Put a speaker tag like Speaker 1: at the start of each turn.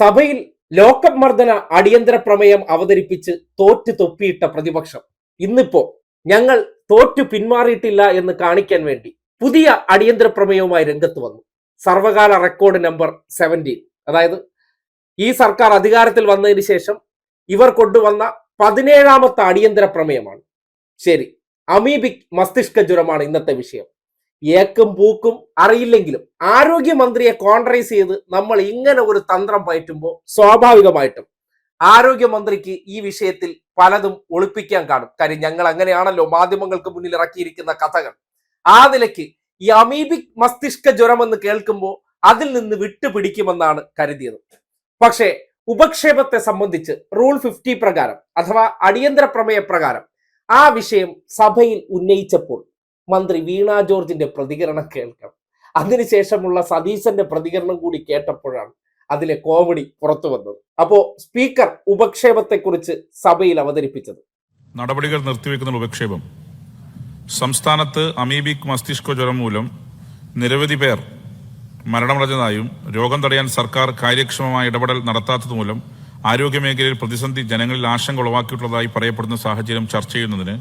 Speaker 1: സഭയിൽ ലോക്കപ്പ് മർദ്ദന അടിയന്തര പ്രമേയം അവതരിപ്പിച്ച് തോറ്റു തൊപ്പിയിട്ട പ്രതിപക്ഷം. ഇന്നിപ്പോ ഞങ്ങൾ തോറ്റു പിന്മാറിയിട്ടില്ല എന്ന് കാണിക്കാൻ വേണ്ടി പുതിയ അടിയന്തര പ്രമേയവുമായി രംഗത്ത് വന്നു. സർവകാല റെക്കോർഡ് നമ്പർ സെവന്റീൻ. അതായത് ഈ സർക്കാർ അധികാരത്തിൽ വന്നതിന് ശേഷം ഇവർ കൊണ്ടുവന്ന പതിനേഴാമത്തെ അടിയന്തര പ്രമേയമാണ്. ശരി അമീബിക് മസ്തിഷ്ക ജ്വരമാണ് ഇന്നത്തെ വിഷയം. ഏക്കും പൂക്കും അറിയില്ലെങ്കിലും ആരോഗ്യമന്ത്രിയെ കോൺട്രൈസ് ചെയ്ത് നമ്മൾ ഇങ്ങനെ ഒരു തന്ത്രം പയറ്റുമ്പോൾ സ്വാഭാവികമായിട്ടും ആരോഗ്യമന്ത്രിക്ക് ഈ വിഷയത്തിൽ പലതും ഒളിപ്പിക്കാൻ കാണും. കാര്യം ഞങ്ങൾ അങ്ങനെയാണല്ലോ മാധ്യമങ്ങൾക്ക് മുന്നിൽ ഇറക്കിയിരിക്കുന്ന കഥകൾ. ആ നിലയ്ക്ക് ഈ അമീബിക് മസ്തിഷ്ക ജ്വരം എന്ന് കേൾക്കുമ്പോൾ അതിൽ നിന്ന് വിട്ടുപിടിക്കുമെന്നാണ് കരുതിയത്. പക്ഷേ ഉപക്ഷേപത്തെ സംബന്ധിച്ച് റൂൾ ഫിഫ്റ്റി പ്രകാരം അഥവാ അടിയന്തര പ്രമേയ പ്രകാരം ആ വിഷയം സഭയിൽ ഉന്നയിച്ചപ്പോൾ മന്ത്രി വീണ ജോർജിന്റെ പ്രതികരണം കേൾക്കണം അതിനുശേഷമുള്ള സതീശന്റെ പ്രതികരണം കൂടി കേട്ടപ്പോഴാണ് അതിലെ കോമഡി പുറത്തു വന്നത്. അപ്പോ സ്പീക്കർ ഉപക്ഷേപത്തെക്കുറിച്ച് സഭയിൽ അവതരിപ്പിച്ചത്.
Speaker 2: നടപടികൾ നിർത്തിവെക്കുന്ന ഉപക്ഷേപം. സംസ്ഥാനത്ത് അമീബിക് മസ്തിഷ്ക ജ്വരം മൂലം നിരവധി പേർ മരണമടഞ്ഞതായും രോഗം തടയാൻ സർക്കാർ കാര്യക്ഷമമായ ഇടപെടൽ നടത്താത്തതുമൂലം ആരോഗ്യമേഖലയിൽ പ്രതിസന്ധി ജനങ്ങളിൽ ആശങ്ക ഉളവാക്കിയിട്ടുള്ളതായി പറയപ്പെടുന്ന സാഹചര്യം ചർച്ച ചെയ്യുന്നതിന്